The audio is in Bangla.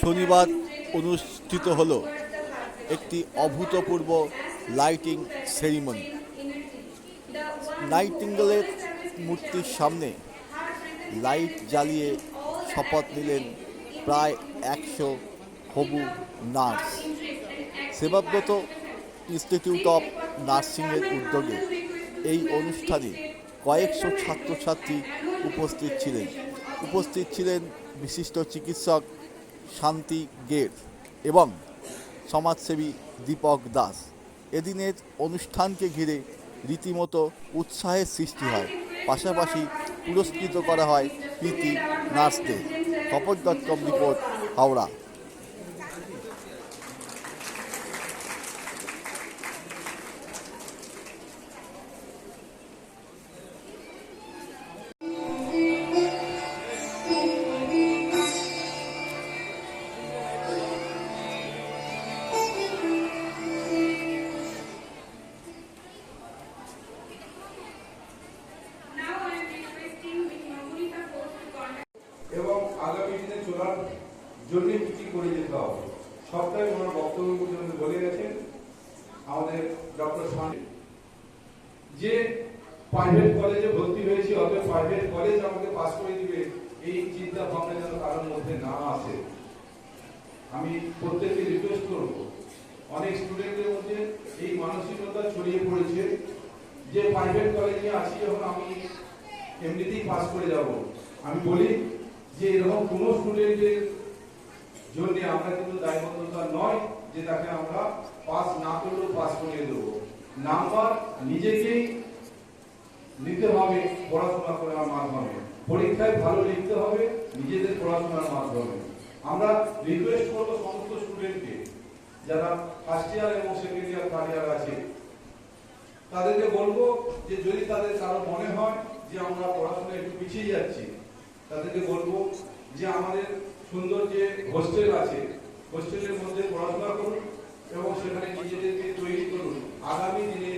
শনিবার অনুষ্ঠিত হলো একটি অভূতপূর্ব লাইটিং সেরিমনি নাইটিঙ্গলের মূর্তির সামনে লাইট জ্বালিয়ে শপথ নিলেন প্রায় একশো হবু নার্স। সেবাব্রত ইনস্টিটিউট অফ নার্সিংয়ের উদ্যোগে এই অনুষ্ঠানে কয়েকশো ছাত্রছাত্রী উপস্থিত ছিলেন। উপস্থিত ছিলেন বিশিষ্ট চিকিৎসক শান্তি গের এবং সমাজসেবী দীপক দাস। এদিনের অনুষ্ঠানকে ঘিরে রীতিমতো উৎসাহের সৃষ্টি হয়। পাশাপাশি পুরস্কৃত করা হয় প্রীতি নার্সদের। খবর ডট কম রিপোর্ট, হাওড়া। চলার জন্য কি কি করে যেতে হবে। সবটাই ওনার বক্তব্য পর্যন্ত বলে গেছেন, আমাদের ডক্টর স্বামী যে প্রাইভেট কলেজে ভর্তি হয়েছি, অতএব প্রাইভেট কলেজ আমাকে পাস করে দিবে, এই চিন্তা ভাবনা যেন কারোর মধ্যে না আসে। আমি প্রত্যেককে রিকোয়েস্ট করব, অনেক স্টুডেন্টের মধ্যে এই মানসিকতা ছড়িয়ে পড়েছে। যে প্রাইভেট কলেজে আছি যখন আমি এমনিতেই পাস করে যাব। আমি বলি যে এরকম কোনো স্টুডেন্টের জন্য আমরা কিন্তু দায়বদ্ধতা নয় যে তাকে আমরা পাস না করলেও পাস করিয়ে দেবো। নাম্বার নিজেকেই নিতে হবে পড়াশোনা করার মাধ্যমে। পরীক্ষায় ভালো লিখতে হবে, নিজেদের পড়াশোনার মাধ্যমে। আমরা রিকোয়েস্ট করব সমস্ত স্টুডেন্টকে যারা ফার্স্ট ইয়ার এবং সেকেন্ড ইয়ার থার্ড ইয়ার আছে, তাদেরকে বলব যে যদি তাদের কারও মনে হয় যে আমরা পড়াশোনা একটু পিছিয়ে যাচ্ছি তাদেরকে বলব যে আমাদের সুন্দর যে হোস্টেল আছে, হোস্টেলের মধ্যে পড়াশোনা করুন এবং সেখানে নিজেদেরকে তৈরি করুন। আগামী দিনে